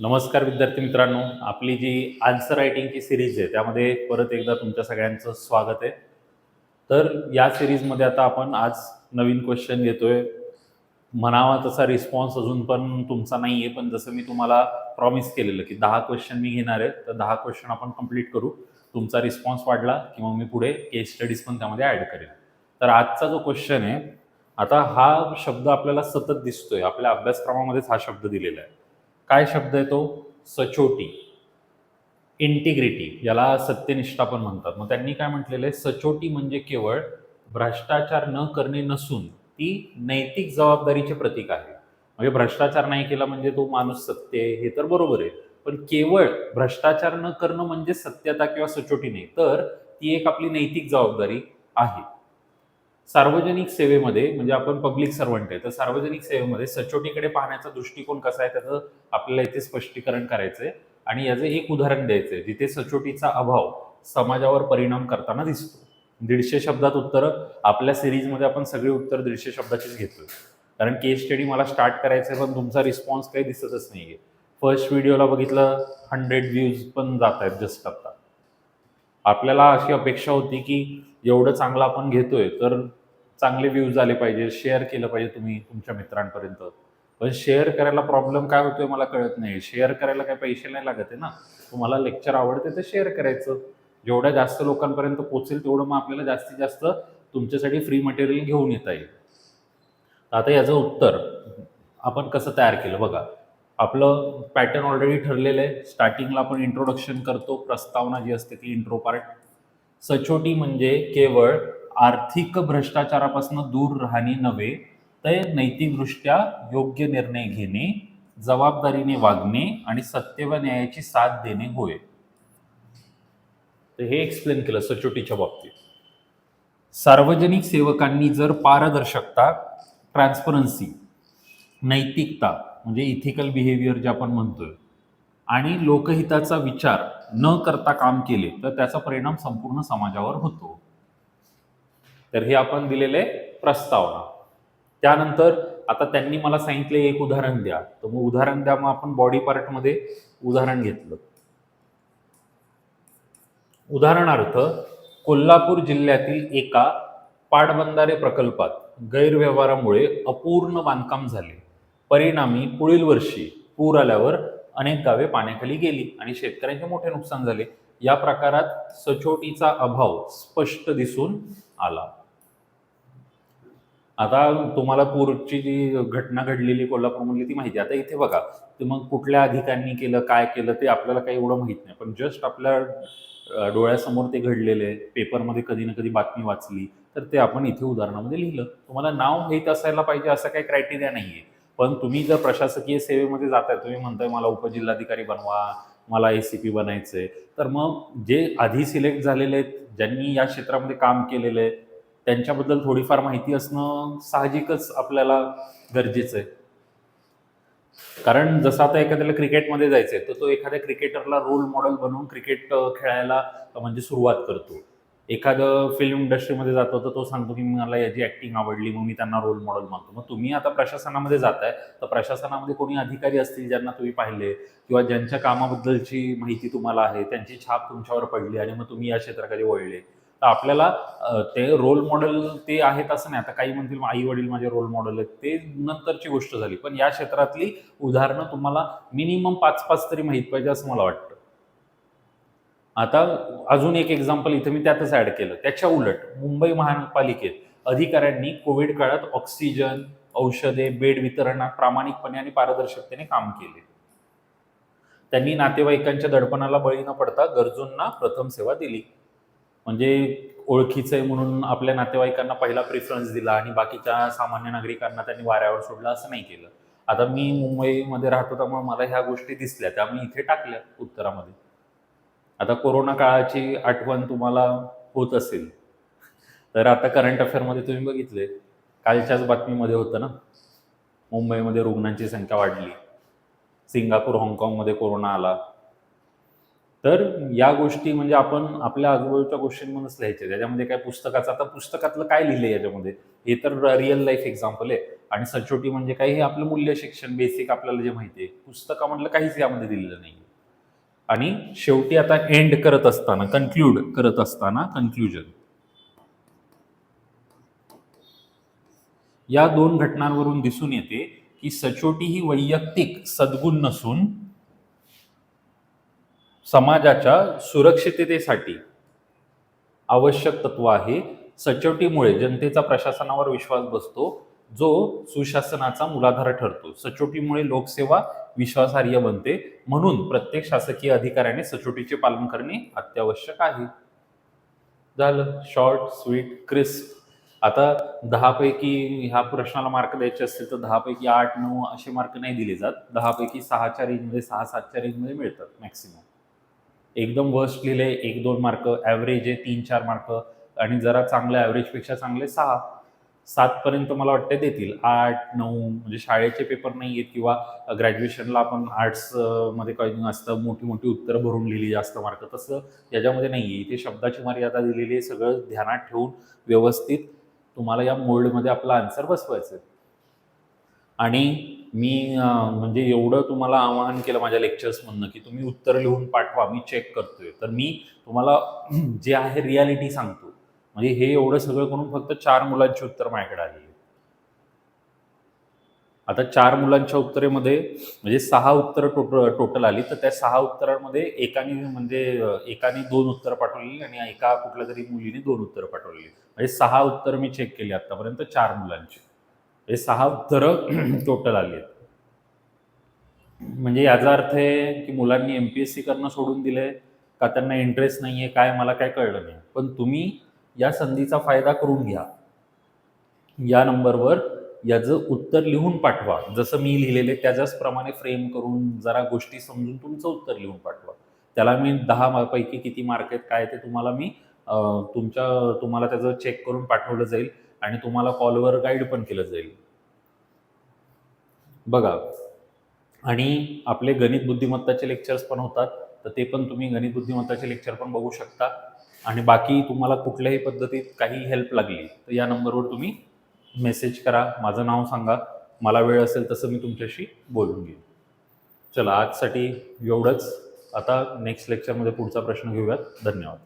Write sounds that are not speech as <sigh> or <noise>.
नमस्कार विद्यार्थी मित्रांनो. आपली जी आन्सर रायटिंगची सिरीज आहे त्यामध्ये परत एकदा तुमच्या सगळ्यांचं स्वागत आहे. तर या सिरीजमध्ये आता आपण आज नवीन क्वेश्चन घेतोय. म्हणावा तसा रिस्पॉन्स अजून पण तुमचा नाही आहे पण जसं मी तुम्हाला प्रॉमिस केलेलं की दहा क्वेश्चन मी घेणार आहे तर दहा क्वेश्चन आपण कंप्लीट करू. तुमचा रिस्पॉन्स वाढला किंवा मी पुढे केस स्टडीज पण त्यामध्ये ॲड करेन. तर आजचा जो क्वेश्चन आहे आता हा शब्द आपल्याला सतत दिसतोय. आपल्या अभ्यासक्रमामध्येच हा शब्द दिलेला आहे. काय शब्द आहे तो? सचोटी. इंटिग्रिटी याला सत्यनिष्ठा पण म्हणतात. मग त्यांनी काय म्हटलेलं आहे? सचोटी म्हणजे केवळ भ्रष्टाचार न करणे नसून ती नैतिक जबाबदारीचे प्रतीक आहे. म्हणजे भ्रष्टाचार नाही केला म्हणजे तो माणूस सत्य आहे हे तर बरोबर आहे. पण केवळ भ्रष्टाचार न करणं म्हणजे सत्यता किंवा सचोटी नाही तर ती एक आपली नैतिक जबाबदारी आहे. सार्वजनिक सेवेमध्ये म्हणजे आपण पब्लिक सर्वंट आहे तर सार्वजनिक सेवेमध्ये सचोटीकडे पाहण्याचा दृष्टिकोन कसा आहे त्याचं आपल्याला इथे स्पष्टीकरण करायचं आहे. आणि याचं एक उदाहरण द्यायचं आहे जिथे सचोटीचा अभाव समाजावर परिणाम करताना दिसतो. दीडशे शब्दात उत्तरं आपल्या सिरीजमध्ये आपण सगळी उत्तर दीडशे शब्दाचीच घेतोय. कारण केस स्टडी मला स्टार्ट करायचं आहे पण तुमचा रिस्पॉन्स काही दिसतच नाही आहे फर्स्ट व्हिडिओला बघितलं हंड्रेड व्ह्यूज पण जात आहेत जस्ट आता. आपल्याला अशी अपेक्षा होती की एवढं चांगलं आपण घेतोय तर चांगले व्ह्यूज आले पाहिजे शेअर केलं पाहिजे तुम्ही तुमच्या मित्रांपर्यंत. पण शेअर करायला प्रॉब्लेम काय होतोय मला कळत नाही. शेअर करायला काही पैसे नाही लागत आहे ना. तुम्हाला लेक्चर आवडते तर शेअर करायचं. जेवढ्या जास्त लोकांपर्यंत पोचेल तेवढं मग आपल्याला जास्तीत जास्त तुमच्यासाठी फ्री मटेरियल घेऊन येता येईल. आता याचं उत्तर. आपण कसं तयार केलं? बघा. आपलं पॅटर्न ऑलरेडी ठरलेलं आहे. स्टार्टिंगला आपण इंट्रोडक्शन करतो. प्रस्तावना जी असते ती इंट्रो पार्ट सचोटी म्हणजे केवळ आर्थिक भ्रष्टाचारापासून दूर राहणे नव्हे तर नैतिकदृष्ट्या योग्य निर्णय घेणे जबाबदारीने वागणे आणि सत्य व न्यायाची साथ देणे होय. तर हे एक्सप्लेन केलं सचोटीच्या बाबतीत. सार्वजनिक सेवकांनी जर पारदर्शकता ट्रान्सपरन्सी नैतिकता म्हणजे इथिकल बिहेवियर जे आपण म्हणतोय आणि लोकहिताचा विचार न करता काम केले तर त्याचा परिणाम संपूर्ण समाजावर होतो. तर हे आपण दिलेले प्रस्तावना. त्यानंतर आता त्यांनी मला सांगितले एक उदाहरण द्या. तर मग उदाहरण द्या मग आपण बॉडी पार्टमध्ये उदाहरण घेतलं. उदाहरणार्थ कोल्हापूर जिल्ह्यातील एका पाटबंधारे प्रकल्पात गैरव्यवहारामुळे अपूर्ण बांधकाम झाले. परिणामी पुढील वर्षी पूर आल्यावर अनेक गावे पाण्याखाली गेली आणि शेतकऱ्यांचे मोठे नुकसान झाले. या प्रकारात सचोटीचा अभाव स्पष्ट दिसून आला. आता तुम्हाला पूरची जी घटना घडलेली कोल्हापूरमधली ती माहिती आहे. आता इथे बघा ते मग कुठल्या अधिकाऱ्यांनी केलं काय केलं ते आपल्याला काही एवढं माहीत नाही. पण जस्ट आपल्या डोळ्यासमोर ते घडलेले आहे पेपरमध्ये कधी ना कधी बातमी वाचली तर ते आपण इथे उदाहरणामध्ये लिहिलं. तुम्हाला नाव माहीत असायला पाहिजे असं काही क्रायटेरिया नाही आहे पण तुम्ही जर प्रशासकीय सेवेमध्ये जाताय तुम्ही म्हणताय मला उपजिल्हाधिकारी बनवा मला ए सी पी बनायचं आहे तर मग जे आधी सिलेक्ट झालेले आहेत ज्यांनी या क्षेत्रामध्ये काम केलेलं आहे त्यांच्याबद्दल थोडीफार माहिती असणं साहजिकच आपल्याला गरजेचं आहे. कारण जसं आता एखाद्याला क्रिकेटमध्ये जायचं आहे तर तो एखाद्या क्रिकेटरला रोल मॉडेल बनवून क्रिकेट खेळायला म्हणजे सुरुवात करतो. एखादं फिल्म इंडस्ट्रीमध्ये जातो तर तो सांगतो की मला याची ॲक्टिंग आवडली मग मी त्यांना रोल मॉडेल मानतो. मग तुम्ही आता प्रशासनामध्ये जाताय तर प्रशासनामध्ये कोणी अधिकारी असतील ज्यांना तुम्ही पाहिले किंवा ज्यांच्या कामाबद्दलची माहिती तुम्हाला आहे त्यांची छाप तुमच्यावर पडली आणि मग तुम्ही या क्षेत्राकडे वळले तर आपल्याला ते रोल मॉडेल ते आहेत असं नाही. आता काही म्हणतील आई वडील माझे रोल मॉडेल आहेत. ते नंतरची गोष्ट झाली. पण या क्षेत्रातली उदाहरणं तुम्हाला मिनिमम पाच पाच तरी माहीत पाहिजे असं मला वाटतं. आता अजून एक एक्झाम्पल इथे मी त्यातच ऍड केलं. त्याच्या उलट मुंबई महानगरपालिकेत अधिकाऱ्यांनी कोविड काळात ऑक्सिजन औषधे बेड वितरणात प्रामाणिकपणे आणि पारदर्शकतेने काम केले. त्यांनी नातेवाईकांच्या दडपणाला बळी न पडता गरजूंना प्रथम सेवा दिली. म्हणजे ओळखीचं आहे म्हणून आपल्या नातेवाईकांना पहिला प्रिफरन्स दिला आणि बाकीच्या सामान्य नागरिकांना त्यांनी वाऱ्यावर सोडलं असं नाही केलं. आता मी मुंबईमध्ये राहतो त्यामुळे मला ह्या गोष्टी दिसल्या. त्या मी इथे टाकल्या उत्तरामध्ये. आता कोरोना काळाची आठवण तुम्हाला होत असेल तर आता करंट अफेअरमध्ये तुम्ही बघितले. कालच्याच बातमीमध्ये होतं ना? मुंबईमध्ये रुग्णांची संख्या वाढली. सिंगापूर हाँगकाँगमध्ये कोरोना आला. तर या गोष्टी म्हणजे आपण आपल्या आजूबाजूच्या गोष्टींमधूनच लिहायचे. त्याच्यामध्ये काय पुस्तकाचं आता पुस्तकातलं काय लिहिलंय याच्यामध्ये? हे तर रिअल लाईफ एक्झाम्पल आहे. आणि सचोटी म्हणजे काय हे आपलं मूल्य शिक्षण बेसिक आपल्याला जे माहिती आहे. पुस्तकामधलं काहीच यामध्ये दिलेलं नाही आणि शेवटी आता एंड करत असताना कन्क्ल्यूड करत असताना कन्क्लुजन या दोन घटनांवरून दिसून येते की सचोटी ही वैयक्तिक सद्गुण नसून समाजाच्या सुरक्षिततेसाठी आवश्यक तत्व आहे. सचोटीमुळे जनतेचा प्रशासनावर विश्वास बसतो जो सुशासनाचा मूलाधार ठरतो. सचोटीमुळे लोकसेवा विश्वासार्ह बनते. म्हणून प्रत्येक शासकीय अधिकाऱ्याने सचोटीचे पालन करणे अत्यावश्यक आहे. झालं. शॉर्ट स्वीट क्रिस्प आता दहापैकी ह्या प्रश्नाला मार्क द्यायचे असतील तर दहापैकी आठ नऊ असे मार्क नाही दिले जात. दहापैकी सहाच्या रेंजमध्ये सहा सातच्या रेंजमध्ये मिळतात मॅक्सिमम एकदम वर्स्ट लिहिले एक दोन मार्क ॲव्हरेज आहे तीन चार मार्क आणि जरा चांगलं ॲव्हरेजपेक्षा चांगले सहा. सातपर्यंत मला वाटते देतील. आठ नऊ म्हणजे शाळेचे पेपर नाही आहेत किंवा ग्रॅज्युएशनला आपण आर्ट्समध्ये काही असतं मोठी मोठी उत्तरं भरून लिहिली जास्त मार्क तसं याच्यामध्ये नाही आहे इथे शब्दाची मर्यादा दिलेली आहे सगळं ध्यानात ठेवून व्यवस्थित तुम्हाला या मोल्डमध्ये आपला आन्सर बसवायचं आहे. आणि मी म्हणजे एवढं तुम्हाला आवाहन केलं माझ्या लेक्चर्समधनं की तुम्ही उत्तर लिहून पाठवा मी चेक करतोय. तर मी तुम्हाला <clears throat> जे आहे रियालिटी सांगतो. म्हणजे हे एवढं सगळं करून फक्त चार मुलांची उत्तर माझ्याकडे आली आता चार मुलांच्या उत्तरेमध्ये म्हणजे सहा उत्तरं टोटल टोटल आली. तर त्या सहा उत्तरांमध्ये एकाने म्हणजे एकाने दोन उत्तरं पाठवलेली आणि एका कुठल्या तरी मुलीने दोन उत्तरं पाठवलेली म्हणजे सहा उत्तर मी चेक केली आतापर्यंत चार मुलांची. हे सहा उत्तरं टोटल <clears throat> आली आहेत. म्हणजे याचा अर्थ आहे की मुलांनी एम पी एस सी करणं सोडून दिलंय का त्यांना इंटरेस्ट नाही आहे काय मला काय कळलं नाही. पण तुम्ही या संधीचा फायदा करून घ्या. या नंबरवर याचं उत्तर लिहून पाठवा. जसं मी लिहिलेले त्याच्याच प्रमाणे फ्रेम करून जरा गोष्टी समजून तुमचं उत्तर लिहून पाठवा. त्याला मी दहा पैकी किती मार्क आहेत काय ते तुम्हाला मी तुमच्या तुम्हाला त्याचं चेक करून पाठवलं जाईल. आणि तुम्हाला कॉलवर गाईड पण केलं जाईल. बघा आणि आपले गणित बुद्धिमत्ताचे लेक्चर्स पण होतात तर ते पण तुम्ही गणित बुद्धिमत्ताचे लेक्चर पण बघू शकता. आणि बाकी तुम्हाला कुठल्याही पद्धतीत काही हेल्प लागली तर या नंबरवर तुम्ही मेसेज करा माझं नाव सांगा मला वेळ असेल तसं मी तुमच्याशी बोलून घेईन. चला आजसाठी एवढंच. आता नेक्स्ट लेक्चरमध्ये पुढचा प्रश्न घेऊयात. धन्यवाद.